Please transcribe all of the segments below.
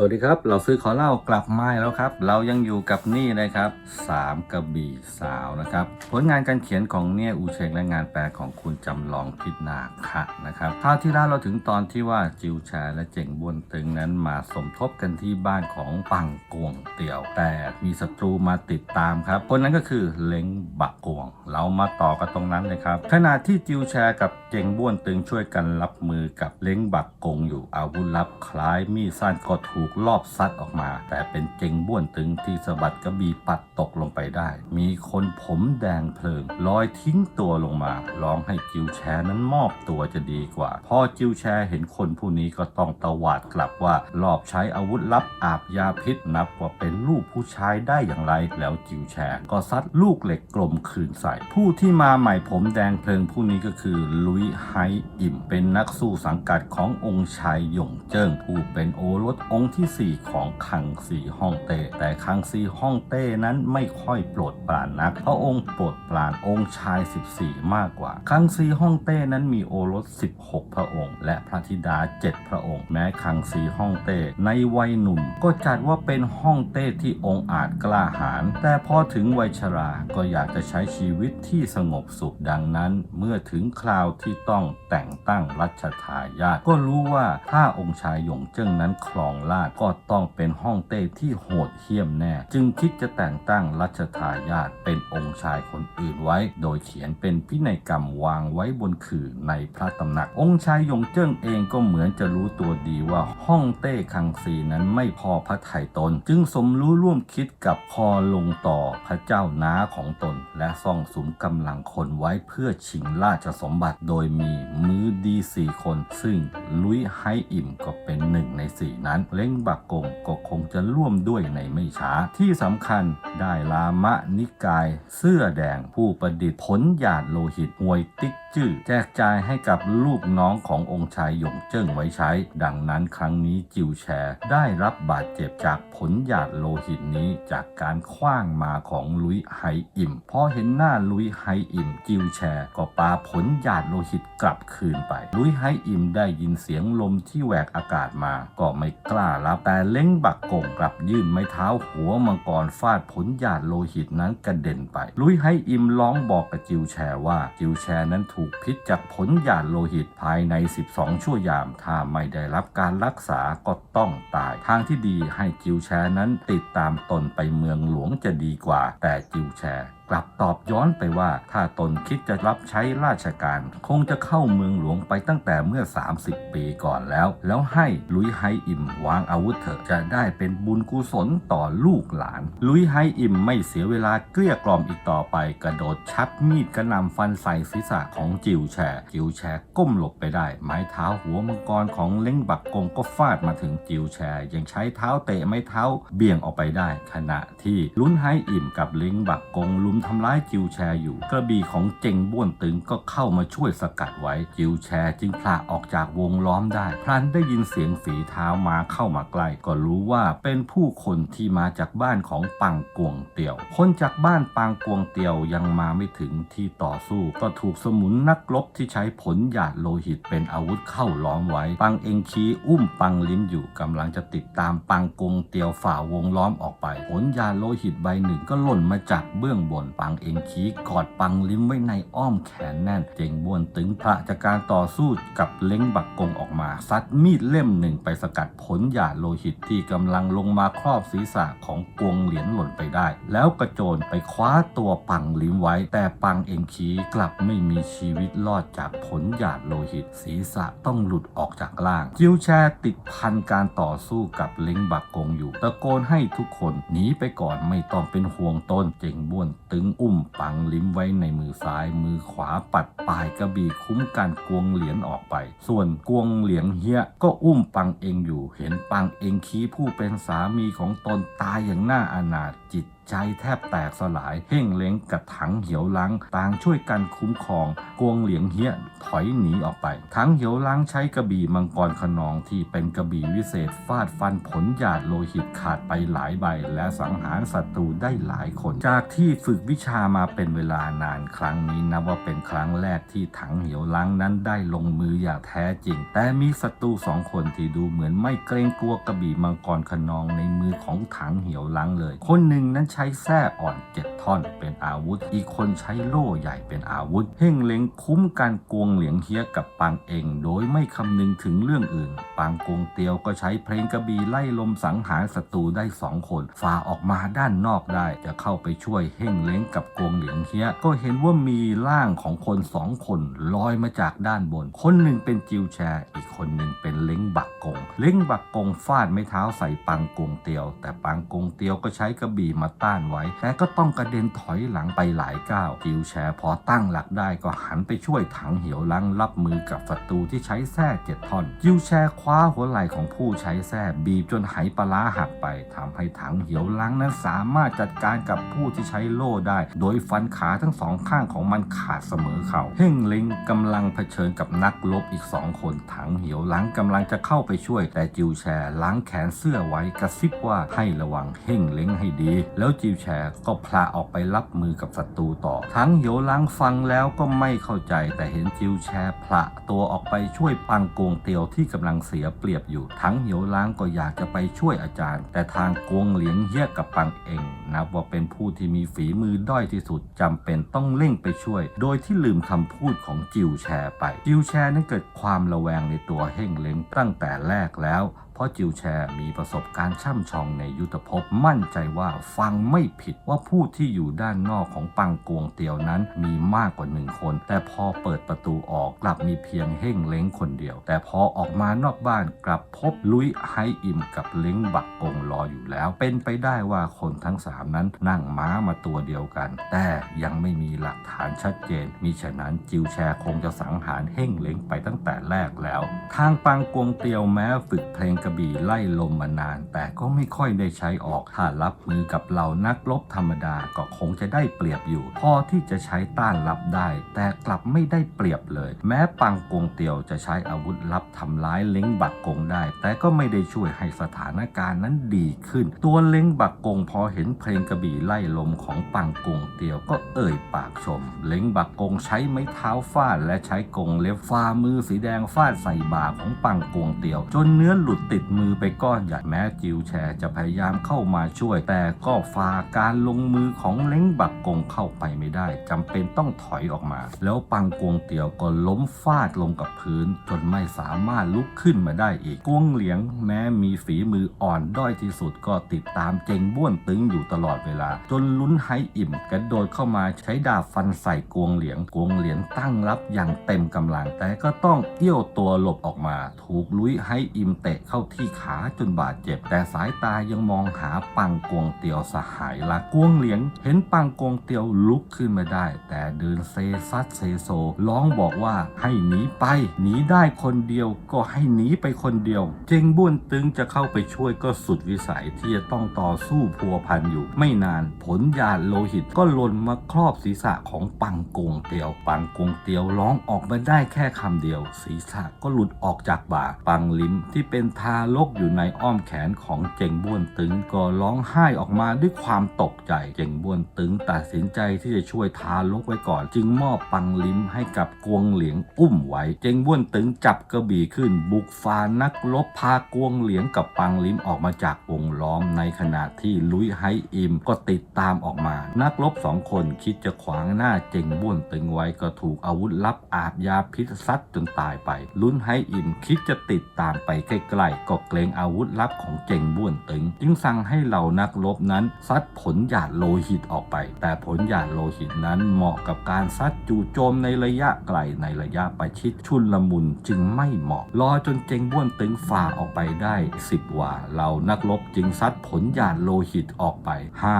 สวัสดีครับ เราซื้อขอเล่ากลับมาแล้วครับ เรายังอยู่กับนี่นะครับสามกระบี่สาวนะครับ ผลงานการเขียนของเนี่ยอูเชงและงานแปลของคุณจำลองพิษนาคะนะครับคราวที่แล้วเราถึงตอนที่ว่าจิวแชร์และเจ๋งบวนตึงนั้นมาสมทบกันที่บ้านของปังกวงเตียว แต่มีศัตรูมาติดตามครับ คนนั้นก็คือเล้งบักกวง เรามาต่อกันตรงนั้นเลยครับขณะที่จิวแชร์กับเจ๋งบ้วนตึงช่วยกันรับมือกับเล้งบักกงอยู่อาวุธลับคล้ายมีดสั้นก็ถูกลอบซัดออกมา แต่เป็นเจงบ้วนตึงที่สะบัดกระบี่ปัดตกลงไปได้ มีคนผมแดงเพลิงลอยทิ้งตัวลงมา ร้องให้จิวแชร์นั้นมอบตัวจะดีกว่า พอจิวแชร์เห็นคนผู้นี้ก็ต้องตวาดกลับว่าลอบใช้อาวุธลับอาบยาพิษนับว่าเป็นลูกผู้ชายได้อย่างไร แล้วจิวแชร์ก็ซัดลูกเหล็กกลมคืนใส่ ผู้ที่มาใหม่ผมแดงเพลิงผู้นี้ก็คือลุยไฮอิมเป็นนักสู้สังกัดขององค์ชายหยงเจิ้งผู้เป็นโอรสองค์ที่ที่ 4 ของคังซีฮ่องเต้แต่คังซีฮ่องเต้นั้นไม่ค่อยโปรดปรานนัก พระองค์โปรดปรานองค์ชาย 14 มากกว่า คังซีฮ่องเต้นั้นมีโอรส 16 พระองค์ และพระธิดา 7 พระองค์ แม้คังซีฮ่องเต้ในวัยหนุ่ม ก็จัดว่าเป็นฮ่องเต้ที่องค์อาจกล้าหาญแต่พอถึงวัยชราก็อยากจะใช้ชีวิตที่สงบสุขดังนั้น เมื่อถึงคราวที่ต้องแต่งตั้งรัชทายาทก็รู้ว่าถ้าองค์ชายหยงเจิ้งนั้นครองราชก็ต้องเป็นฮ่องเต้ที่โหดเหี้ยมแน่ จึงคิดจะแต่งตั้งรัชทายาทเป็นองค์ชายคนอื่นไว้ โดยเขียนเป็นพินัยกรรมวางไว้บนขื่อในพระตำหนัก องค์ชายยงเจิ้งเองก็เหมือนจะรู้ตัวดีว่าฮ่องเต้คังซีนั้นไม่พอพระไถ่ตน จึงสมรู้ร่วมคิดกับคอลงต่อพระเจ้าน้าของตน และซ่องสุมกำลังคนไว้เพื่อชิงราชสมบัติโดยมีมือดีสี่คน ซึ่งลุยไฮอิ่มก็เป็นหนึ่งในสี่นั้นเล้งบักกงก็คงจะร่วมด้วยในไม่ช้า ที่สำคัญได้ลามะนิกาย เสื้อแดงผู้ประดิษฐ์ผลหยาดโลหิตหวยติ๊กจื้อแจกจ่ายให้กับลูกน้องขององค์ชายหยงเจิ้งไว้ใช้ ดังนั้นครั้งนี้จิวแชร์ได้รับบาดเจ็บจากผลหยาดโลหิตนี้จากการคว้างมาของลุยไฮอิมพอเห็นหน้าลุยไฮอิมจิวแชร์ก็ปาผลหยาดโลหิตกลับคืนไป ลุยไฮอิมได้ยินเสียงลมที่แหวกอากาศมาก็ไม่กล้ารับแต่เล้งบักกงกลับยื่นไม้เท้าหัวมังกรฟาดผลหยาดโลหิตนั้นกระเด็นไป ลุยไฮอิมร้องบอกกับจิวแชร์ว่าจิวแชร์นั้นถูกพิษจากผลหยาดโลหิตภายใน 12 ชั่วยาม ถ้าไม่ได้รับการรักษาก็ต้องตาย ทางที่ดีให้จิวแชร์นั้นติดตามตนไปเมืองหลวงจะดีกว่า แต่จิวแชร์ กลับตอบย้อนไปว่าถ้าตนคิดจะรับใช้ราชการ คงจะเข้าเมืองหลวงไปตั้งแต่เมื่อ 30 ปีก่อนแล้ว แล้วให้ลุยไฮอิมวางอาวุธเถอะจะได้เป็นบุญกุศลต่อลูกหลาน ลุยไฮอิมไม่เสียเวลาเกลี้ยกล่อมอีกต่อไป กระโดดชักมีดกระนำฟันใส่ศีรษะของจิวแชร์จิวแชร์ก้มหลบไปได้ ไม้เท้าหัวมังกรของเล้งบักกงก็ฟาดมาถึงจิวแชร์ ยังใช้เท้าเตะไม้เท้าเบี่ยงออกไปได้ ขณะที่ลุ้นไฮอิมกับเล้งบักกงลุมทำร้ายจิวแชร์อยู่ กระบี่ของเจงบ้วนตึงก็เข้ามาช่วยสกัดไว้ จิวแชร์จึงพลาออกจากวงล้อมได้ พลันได้ยินเสียงฝีเท้ามาเข้ามาใกล้ ก็รู้ว่าเป็นผู้คนที่มาจากบ้านของปังกวงเตียว คนจากบ้านปังกวงเตียวยังมาไม่ถึงที่ต่อสู้ ก็ถูกสมุนนักรบที่ใช้ผลหยาดโลหิตเป็นอาวุธเข้าล้อมไว้ ปังเองคีอุ้มปังลิ้มอยู่กำลังจะติดตามปังกวงเตียวฝ่าวงล้อมออกไป ผลยาโลหิตใบหนึ่งก็หล่นมาจากเบื้องบนปังเองคีกอดปังลิ้มไว้ในอ้อมแขนแน่น เจงบวนตึงพระจากการต่อสู้กับเล้งบักกงออกมา ซัดมีดเล่มหนึ่งไปสกัดผลหยาดโลหิตที่กำลังลงมาครอบศีรษะของกวงเหรียญหล่นไปได้ แล้วกระโจนไปคว้าตัวปังลิ้มไว้ แต่ปังเองคีกลับไม่มีชีวิตรอดจากผลหยาดโลหิต ศีรษะต้องหลุดออกจากล่าง จิ้วแชร์ติดพันการต่อสู้กับเล้งบักกงอยู่ ตะโกนให้ทุกคนหนีไปก่อนไม่ต้องเป็นห่วงตนเจงบ้วนตึงอุ้มปังลิ้มไว้ในมือซ้าย มือขวาปัดปลายกระบี่คุ้มกันกวงเหรียญออกไป ส่วนกวงเหรียญเฮียก็อุ้มปังเองอยู่ เห็นปังเองคีผู้เป็นสามีของตนตายอย่างน่าอนาถจิต ใจแทบแตกสลาย เฮ่งเล้งกับถังเหียวลัง ต่างช่วยกันคุ้มครอง กวงเหลียงเฮียถอยหนีออกไป ถังเหียวลังใช้กระบี่มังกรขนองที่เป็นกระบี่วิเศษฟาดฟันผลหยาดโลหิตขาดไปหลายใบ และสังหารศัตรูได้หลายคน จากที่ฝึกวิชามาเป็นเวลานานครั้งนี้นับว่าเป็นครั้งแรกที่ถังเหียวลังนั้นได้ลงมืออย่างแท้จริง แต่มีศัตรูสองคนที่ดูเหมือนไม่เกรงกลัวกระบี่มังกรขนองในมือของถังเหียวลังเลย คนหนึ่งนั้นใช้แส้อ่อนเจ็ดท่อนเป็นอาวุธ อีกคนใช้โล่ใหญ่เป็นอาวุธ เฮ่งเล็งคุ้มการกวงเหลียงเฮียกับปางเองโดยไม่คำนึงถึงเรื่องอื่น ปางกวงเตียวก็ใช้เพลงกระบี่ไล่ลมสังหารศัตรูได้สองคนฝ่าออกมาด้านนอกได้จะเข้าไปช่วยเฮ่งเล้งกับกวงเหลียงเฮียก็เห็นว่ามีร่างของคนสองคนลอยมาจากด้านบน คนหนึ่งเป็นจิวแชร์ อีกคนหนึ่งเป็นเล้งบักกง เล้งบักกงฟาดไม้เท้าใส่ปังกงเตียว แต่ปังกงเตียวก็ใช้กระบี่มาต้านไว้ แต่ก็ต้องกระเด็นถอยหลังไปหลายก้าวจิวแชร์พอตั้งหลักได้ก็หันไปช่วยถังเหียวลังรับมือกับศัตรูที่ใช้แส้เจ็ดท่อนจิวแชร์คว้าหัวไหล่ของผู้ใช้แส้บีบจนไหปลาหักไปทำให้ถังเหียวลังนั้นสามารถจัดการกับผู้ที่ใช้โล่ได้ โดยฟันขาทั้งสองข้างของมันขาดเสมอเข่าเฮ่งเล็งกำลังเผชิญกับนักรบอีกสองคนถังเหียวลังกำลังจะเข้าไปช่วยแต่จิวแชร์ล้างแขนเสื้อไว้กระซิบว่าให้ระวังเฮ่งเล็งให้ดี แล้วจิวแชร์ก็พลาออกไปรับมือกับศัตรูต่อถังเหียวลังฟังแล้วก็ไม่เข้าใจแต่เห็นจิวแชร์พละตัวออกไปช่วยปังกวงเตียวที่กำลังเสียเปรียบอยู่ถังเหียวลังก็อยากจะไปช่วยอาจารย์ แต่ทางกวงเหลียงเฮียกับปังเองนับว่าเป็นผู้ที่มีฝีมือด้อยที่สุดจำเป็นต้องเร่งไปช่วย โดยที่ลืมคำพูดของจิวแชร์ไปจิวแชร์นั้นเกิดความระแวงในตัวเฮ่งเล้งตั้งแต่แรกแล้ว เพราะจิวแชร์มีประสบการณ์ช่ำชองในยุทธภพมั่นใจว่าฟังไม่ผิดว่าผู้ที่อยู่ด้านนอกของปังกวงเตียวนั้นมีมากกว่าหนึ่งคน แต่พอเปิดประตูออกกลับมีเพียงเฮ่งเล้งคนเดียว แต่พอออกมานอกบ้านกลับพบลุยไฮอิมกับเล้งบักกงรออยู่แล้ว เป็นไปได้ว่าคนทั้งสามนั้นนั่งม้ามาตัวเดียวกัน แต่ยังไม่มีหลักฐานชัดเจนมิฉะนั้นจิวแชร์คงจะสังหารเฮ่งเล้งไปตั้งแต่แรกแล้ว ทางปังกวงเตียวแม้ฝึกเพลงกระบี่ไล่ลมมานาน แต่ก็ไม่ค่อยได้ใช้ออกถ้ารับมือกับเหล่านักรบธรรมดาก็คงจะได้เปรียบอยู่ พอที่จะใช้ต้านรับได้ แต่กลับไม่ได้เปรียบเลย แม้ปังกงเตียวจะใช้อาวุธลับทำร้ายเล้งบักกงได้ แต่ก็ไม่ได้ช่วยให้สถานการณ์นั้นดีขึ้น ตัวเล้งบักกงพอเห็นเพลงกระบี่ไล่ลมของปังกงเตียวก็เอ่ยปากชม เล้งบักกงใช้ไม้เท้าฟาดและใช้กงเล็บฝ่ามือสีแดงฟาดใส่บ่าของปังกงเตียว จนเนื้อหลุดติดติดมือไปก้อนใหญ่แม้จิวแชร์จะพยายามเข้ามาช่วย แต่ก็ฝ่าการลงมือของเล้งบักกงเข้าไปไม่ได้จำเป็นต้องถอยออกมา แล้วปังกวงเตียวก็ล้มฟาดลงกับพื้น จนไม่สามารถลุกขึ้นมาได้อีกกวงเหลียงแม้มีฝีมืออ่อนด้อยที่สุดก็ติดตามเจงบ้วนตึงอยู่ตลอดเวลา จนลุ้นไฮอิ่มกระโดดเข้ามาใช้ดาบฟันใส่กวงเหลียงกวงเหลียงตั้งรับอย่างเต็มกำลัง แต่ก็ต้องเอี้ยวตัวหลบออกมา ถูกลุยไฮอิ่มเตะเข้าที่ขาจนบาดเจ็บ แต่สายตายังมองหาปังกวงเตียวสหายละกวงเหลียง เห็นปังกวงเตียวลุกขึ้นมาได้ แต่เดินเซซัดเซโซร้องบอกว่าให้หนีไปหนีได้คนเดียวก็ให้หนีไปคนเดียว เจงบ้นตึงจะเข้าไปช่วยก็สุดวิสัยที่จะต้องต่อสู้พัวพันอยู่ ไม่นานผลยาโลหิตก็หล่นมาครอบศีรษะของปังกงเตียวปังกงเตียวร้องออกมาได้แค่คำเดียว ศีรษะก็หลุดออกจากบ่าปังลิมที่เป็นทาารกอยู่ในอ้อมแขนของเจงบ้วนตึงก็ร้องไห้ออกมาด้วยความตกใจ เจงบ้วนตึงตัดสินใจที่จะช่วยทารกไว้ก่อน จึงมอบปังลิมให้กับกวงเหลียงอุ้มไว้ เจงบ้วนตึงจับกระบี่ขึ้น บุกฟ้านักรบพากวงเหลียงกับปังลิมออกมาจากวงล้อมในขณะที่ลุยไฮอิมก็ติดตามออกมา นักรบสองคนคิดจะขวางหน้าเจงบ้วนตึงไว้ก็ถูกอาวุธลับอาบยาพิษซัดจนตายไป ลุนไฮอิมคิดจะติดตามไปใกล้ๆก็เกรงอาวุธลับของเจงบ้วนตึง จึงสั่งให้เหล่านักรบนั้นซัดผลหยาดโลหิตออกไป แต่ผลหยาดโลหิตนั้นเหมาะกับการซัดจู่โจมในระยะไกลในระยะประชิดชุนละมุนจึงไม่เหมาะ รอจนเจงบ้วนตึงฝ่าออกไปได้10ว่าเหล่านักรบจึงซัดผลหยาดโลหิตออกไป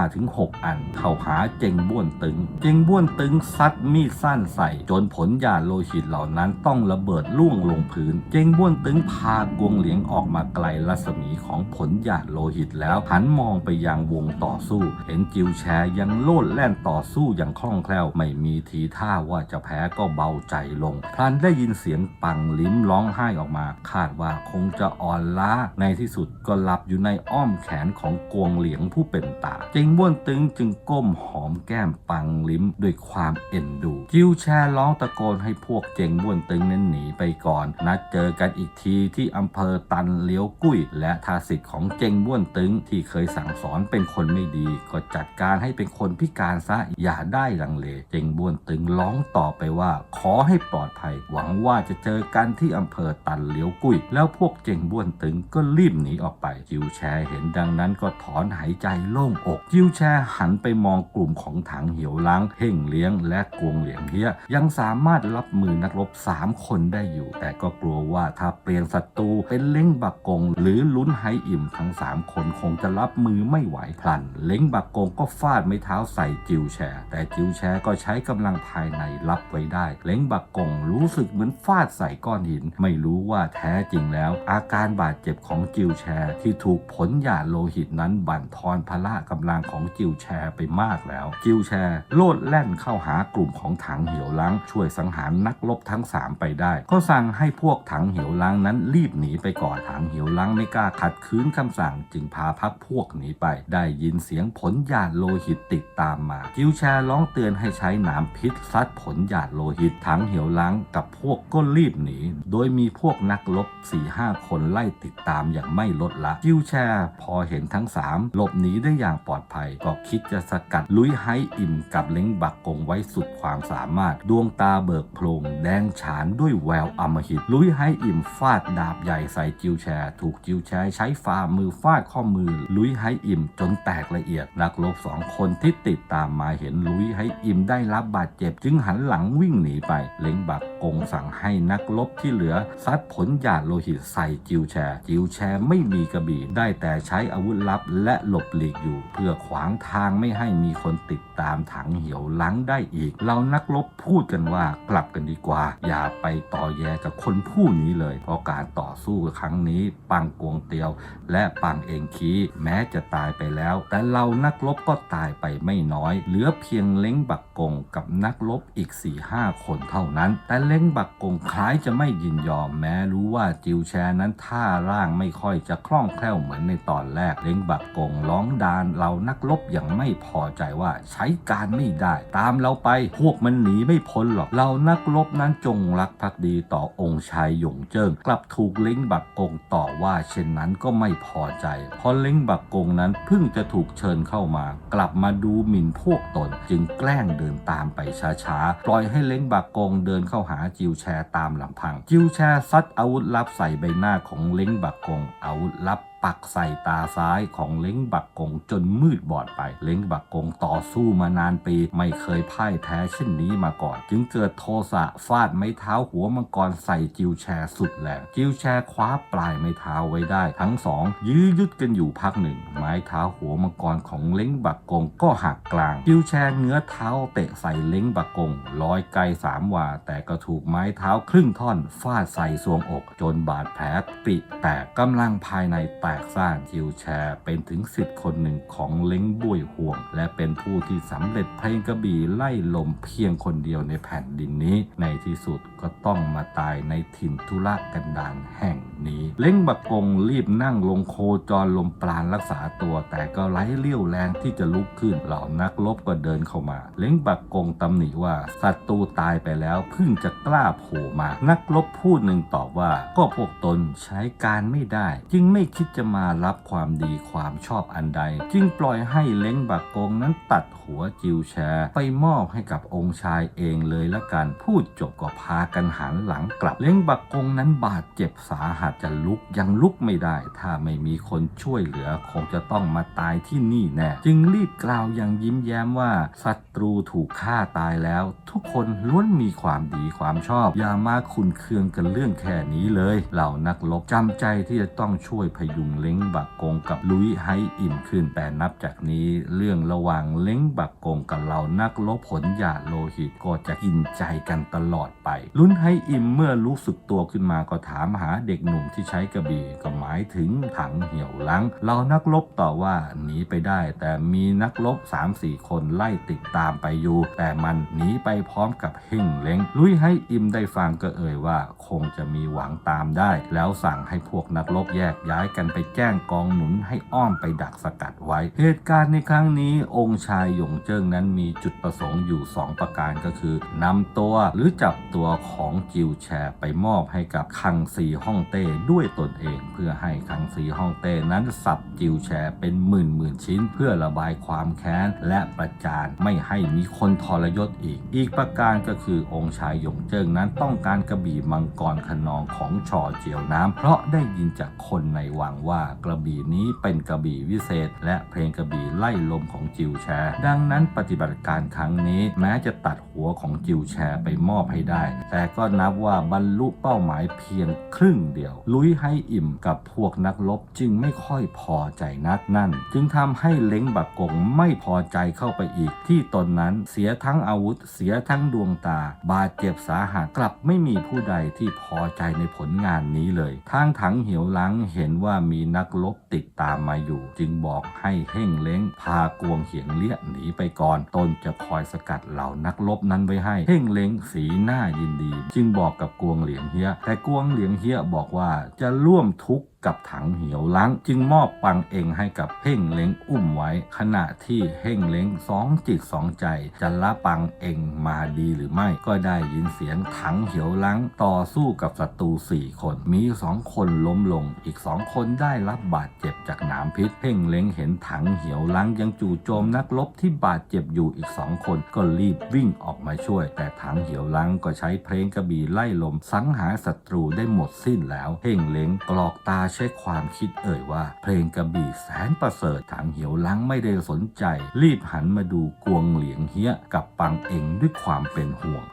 5-6อันเข้าหาเจงบ้วนตึง เจงบ้วนตึงซัดมีดสั้นใส่ จนผลหยาดโลหิตเหล่านั้นต้องระเบิดล่วงลงพื้น เจงบ้วนตึงพากวงเหลียงออกมาไกลรัศมีของผลหยาดโลหิตแล้ว หันมองไปยังวงต่อสู้ เห็นจิวแชยังโลดแล่นต่อสู้อย่างคล่องแคล่ว ไม่มีทีท่าว่าจะแพ้ก็เบาใจลง พลันได้ยินเสียงปังลิ้มร้องไห้ออกมา คาดว่าคงจะอ่อนล้า ในที่สุดก็หลับอยู่ในอ้อมแขนของกวงเหลียงผู้เป็นตาเจงบ้วนตึงจึงก้มหอมแก้มปังลิ้มด้วยความเอ็นดู จิวแชร้องตะโกนให้พวกเจงบ้วนตึงนั้นหนีไปก่อน นัดเจอกันอีกทีที่อำเภอตันเลี้ยวกุ้ย และทาสิทธิ์ของเจงบ้วนตึงที่เคยสั่งสอนเป็นคนไม่ดี ก็จัดการให้เป็นคนพิการซะอย่าได้ลังเล เจงบ้วนตึงร้องต่อไปว่า ขอให้ปลอดภัย หวังว่าจะเจอกันที่อำเภอตันเลี้ยวกุ้ย แล้วพวกเจงบ้วนตึงก็รีบหนีออกไป จิวแชเห็นดังนั้นก็ถอนหายใจโล่งอก จิวแชหันไปมองกลุ่มของถังเหี่ยวล้างเฮ่งเลี้ยง และกวงเหลียงเฮียยังสามารถรับมือนักรบสามคนได้อยู่ แต่ก็กลัวว่าถ้าเปลี่ยนศัตรูเป็นเล้งบักกง หรือลุ้นไฮอิ่มทั้งสามคนคงจะรับมือไม่ไหวพลัน เล้งบักกงก็ฟาดไม้เท้าใส่จิวแชแต่จิวแชก็ใช้กำลังภายในรับไว้ได้ เล้งบักกงรู้สึกเหมือนฟาดใส่ก้อนหิน ไม่รู้ว่าแท้จริงแล้ว อาการบาดเจ็บของจิวแชที่ถูกผลหยาโลหิตนั้นบั่นทอนพละกำลังของจิวแชไปมากแล้ว จิวแชโลดแล่นเข้าหากลุ่มของถังเหี่ยวล้างช่วยสังหารนักรบทั้งสามไปได้ ก็สั่งให้พวกถังเหี่ยวล้างนั้นรีบหนีไปก่อนถังเหี่ยวล้างไม่กล้าขัดขืนคำสั่ง จึงพาพักพวกหนีไป ได้ยินเสียงผลหยาดโลหิตติดตามมาจิวแชร้องเตือนให้ใช้หนามพิษซัดผลหยาดโลหิตถังเหี่ยวล้างกับพวกก็รีบหนี โดยมีพวกนักรบ4ี่ห้าคนไล่ติดตามอย่างไม่ลดละจิวแชพอเห็นทั้งสามหลบหนีได้อย่างปลอดภัย ก็คิดจะสกัดลุยไฮอิ่มกับเล้งบักกงไว้สุดความสามารถ ดวงตาเบิกโพลงแดงฉานด้วยแววอำมหิตลุยไฮอิ่มฟาดดาบใหญ่ใส่จิวแชถูกจิวแชใช้ฝ่ามือฟาดข้อมือลุยไฮอิ่มจนแตกละเอียด นักรบสองคนที่ติดตามมาเห็นลุยไฮอิ่มได้รับบาดเจ็บจึงหันหลังวิ่งหนีไป เล้งบักกงสั่งให้นักรบที่เหลือซัดผลหยาดโลหิตใส่จิวแชจิวแชไม่มีกระบี่ได้แต่ใช้อาวุธลับและหลบหลีกอยู่ เพื่อขวางทางไม่ให้มีคนติดตามถังเหี่ยวลังได้อีก เรานักรบพูดกันว่ากลับกันดีกว่า อย่าไปต่อแยกับคนผู้นี้เลย เพราะการต่อสู้ครั้งนี้ปังกวงเตียว และปังเองคีแม้จะตายไปแล้ว แต่เรานักรบก็ตายไปไม่น้อย เหลือเพียงเล้งบักกงกับนักรบอีก4ี่ห้าคนเท่านั้น แต่เล้งบักกงคล้ายจะไม่ยินยอมแม้รู้ว่าจิวแชนั้นท่าร่างไม่ค่อยจะคล่องแคล่วเหมือนในตอนแรกเล้งบักกงร้องดานเรานักรบอย่างไม่พอใจว่าใช้การไม่ได้ตามเราไปพวกมันหนีไม่พ้นหรอกเรานักรบนั้นจงรักภักดีต่อองค์ชายหยงเจิ้งกลับถูกเล้งบักกงต่อว่าเช่นนั้นก็ไม่พอใจ เพราะเล้งบักกงนั้นเพิ่งจะถูกเชิญเข้ามากลับมาดูหมิ่นพวกตน จึงแกล้งเดินตามไปช้าๆ ปล่อยให้เล้งบักกงเดินเข้าหาจิวแชตามลำพัง จิวแชซัดอาวุธลับใส่ใบหน้าของเล้งบักกงอาวุธลับ ปักใส่ตาซ้ายของเล้งบักกงจนมืดบอดไป เล้งบักกงต่อสู้มานานปีไม่เคยพ่ายแพ้เช่นนี้มาก่อน จึงเกิดโทสะฟาดไม้เท้าหัวมังกรใส่จิวแชสุดแรงจิวแชคว้าปลายไม้เท้าไว้ได้ ทั้งสองยื้อยุดกันอยู่พักหนึ่ง ไม้เท้าหัวมังกรของเล้งบักกงก็หักกลางจิวแชเงื้อเท้าเตะใส่เล้งบักกงลอยไกลสามวาแต่ก็ถูกไม้เท้าครึ่งท่อนฟาดใส่สวงอก จนบาดแผลปิแตกกำลังภายในแตกซ่านจิวแชเป็นถึงสิทธิ์คนหนึ่งของเล้งบุยห่วง และเป็นผู้ที่สำเร็จเพลงกระบี่ไล่ลมเพียงคนเดียวในแผ่นดินนี้ ในที่สุดก็ต้องมาตายในถิ่นทุรกันดารแห่งนี้ เล้งบักกงรีบนั่งลงโคจรลมปราณรักษาตัว แต่ก็ไร้เลี้ยวแรงที่จะลุกขึ้นเหล่านักรบก็เดินเข้ามา เล้งบักกงตำหนิว่าศัตรูตายไปแล้วเพิ่งจะกล้าโผล่มา นักรบพูดหนึ่งตอบว่า ก็พวกตนใช้การไม่ได้ จึงไม่คิดจะะมารับความดีความชอบอันใด จึงปล่อยให้เล้งบักกงนั้นตัดหัวจิวแชไปมอบให้กับองค์ชายเองเลยละกัน พูดจบก็พากันหันหลังกลับ เล้งบักกงนั้นบาดเจ็บสาหัสจะลุกยังลุกไม่ได้ ถ้าไม่มีคนช่วยเหลือคงจะต้องมาตายที่นี่แน่ จึงรีบกล่าวอย่างยิ้มแย้มว่าศัตรูถูกฆ่าตายแล้ว ทุกคนล้วนมีความดีความชอบ อย่ามาขุนเคืองกันเรื่องแค่นี้เลย เหล่านักรบจำใจที่จะต้องช่วยพยุงเล้งบักกงกับลุยไฮอิ่มขึ้น แต่นับจากนี้เรื่องระหว่างเล้งบักกงกับเรานักลบผลหยาดโลหิตก็จะกินใจกันตลอดไป ลุ้นไฮอิ่มเมื่อรู้สึกตัวขึ้นมาก็ถามหาเด็กหนุ่มที่ใช้กระบี่ก็หมายถึงถังเหี่ยวลังเรานักลบต่อว่าหนีไปได้ แต่มีนักลบ 3-4 คนไล่ติดตามไปอยู่ แต่มันหนีไปพร้อมกับเฮ่งเล้งลุยให้อิ่มได้ฟังก็เอ่ยว่า คงจะมีหวังตามได้ แล้วสั่งให้พวกนักลบแยกย้ายกันไปแจ้งกองหนุนให้อ้อมไปดักสกัดไว้ เหตุการณ์ในครั้งนี้องค์ชายหยงเจิ้งนั้นมีจุดประสงค์อยู่ 2 ประการก็คือนำตัวหรือจับตัวของจิวแชร์ไปมอบให้กับคังซีฮ่องเต้ด้วยตนเอง เพื่อให้คังซีฮ่องเต้นั้นสับจิวแชร์เป็นหมื่นหมื่นชิ้น เพื่อระบายความแค้นและประจานไม่ให้มีคนทรยศอีก อีกประการก็คือองค์ชายหยงเจิ้งนั้นต้องการกระบี่มังกรขนองของชอเจียวน้ำเพราะได้ยินจากคนในวังว่าว่ากระบี่นี้เป็นกระบี่วิเศษ และเพลงกระบี่ไล่ลมของจิวแชร์ ดังนั้นปฏิบัติการครั้งนี้แม้จะตัดหัวของจิวแชร์ไปมอบให้ได้ แต่ก็นับว่าบรรลุเป้าหมายเพียงครึ่งเดียว ลุยให้อิ่มกับพวกนักรบจึงไม่ค่อยพอใจนักนั่น จึงทำให้เล้งบักกงไม่พอใจเข้าไปอีก ที่ตนนั้นเสียทั้งอาวุธ เสียทั้งดวงตา บาดเจ็บสาหัสกลับไม่มีผู้ใดที่พอใจในผลงานนี้เลยทางถังเหี่ยวหลังเห็นว่ามีนักลบติดตามมาอยู่ จึงบอกให้เฮ่งเล้งพากวงเหียงเลี้ยหนีไปก่อนตนจะคอยสกัดเหล่านักลบนั้นไว้ให้เฮ่งเล้งสีหน้ายินดี จึงบอกกับกวงเหลียงเฮียแต่กวงเหลียงเฮียบอกว่าจะร่วมทุกข์กับถังเหี่ยวล้างจึงมอบปังเองให้กับเฮ่งเล้งอุ้มไว้ ขณะที่เฮ่งเล้งสองจิตสองใจจะละปังเองมาดีหรือไม่ก็ได้ยินเสียงถังเหี่ยวล้างต่อสู้กับศัตรูสี่คนมีสองคนล้มลง อีกสองคนได้รับบาดเจ็บจากหนามพิษเฮ่งเล้งเห็นถังเหี่ยวล้างยังจู่โจมนักรบที่บาดเจ็บอยู่อีกสองคนก็รีบวิ่งออกมาช่วย แต่ถังเหี่ยวล้างก็ใช้เพลงกระบี่ไล่ลมสังหารศัตรูได้หมดสิ้นแล้วเฮ่งเล้งกรอกตาใช้ความคิดเอ่ยว่า เพลงกระบี่แสนประเสริฐถังเหี่ยวลังไม่ได้สนใจ รีบหันมาดูกวงเหลียงเฮียกับปังเองด้วยความเป็นห่วง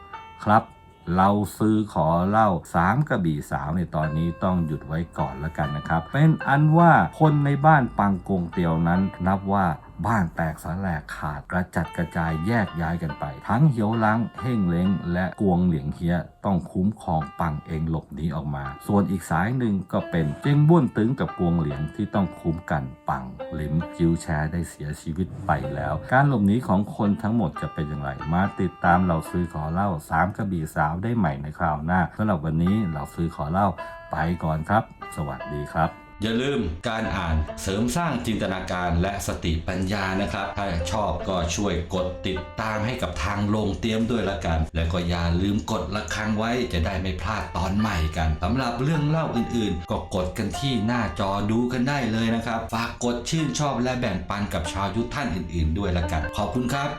ครับเราซื้อขอเล่าสามกระบี่สาวในตอนนี้ต้องหยุดไว้ก่อนแล้วกันนะครับ เป็นอันว่าคนในบ้านปังกงเตียวนั้นนับว่า บ้านแตกสลายขาดกระจัดกระจายแยกย้ายกันไป ทั้งเหียวลังเฮ่งเล้ง และกวงเหลียงเฮียต้องคุ้มครองปังเองหลบหนีออกมา ส่วนอีกสายหนึ่งก็เป็นเจ้งบ้วนตึงกับกวงเหลียงที่ต้องคุ้มกันปังลิมจิวแชร์ได้เสียชีวิตไปแล้ว การหลบหนีของคนทั้งหมดจะเป็นอย่างไร มาติดตามเราซื้อขอเล่าสามกระบี่สาวได้ใหม่ในคราวหน้าสำหรับวันนี้เราซื้อขอเล่าไปก่อนครับ สวัสดีครับ อย่าลืมการอ่านเสริมสร้างจินตนาการและสติปัญญานะครับ ถ้าชอบก็ช่วยกดติดตามให้กับทางลงเตรียมด้วยละกัน แล้วก็อย่าลืมกดระฆังไว้จะได้ไม่พลาดตอนใหม่กันสำหรับเรื่องเล่าอื่นๆ ก็กดกันที่หน้าจอดูกันได้เลยนะครับฝากกดชื่นชอบและแบ่งปันกับชาวยุทธท่านอื่น ๆ ด้วยละกัน ขอบคุณครับ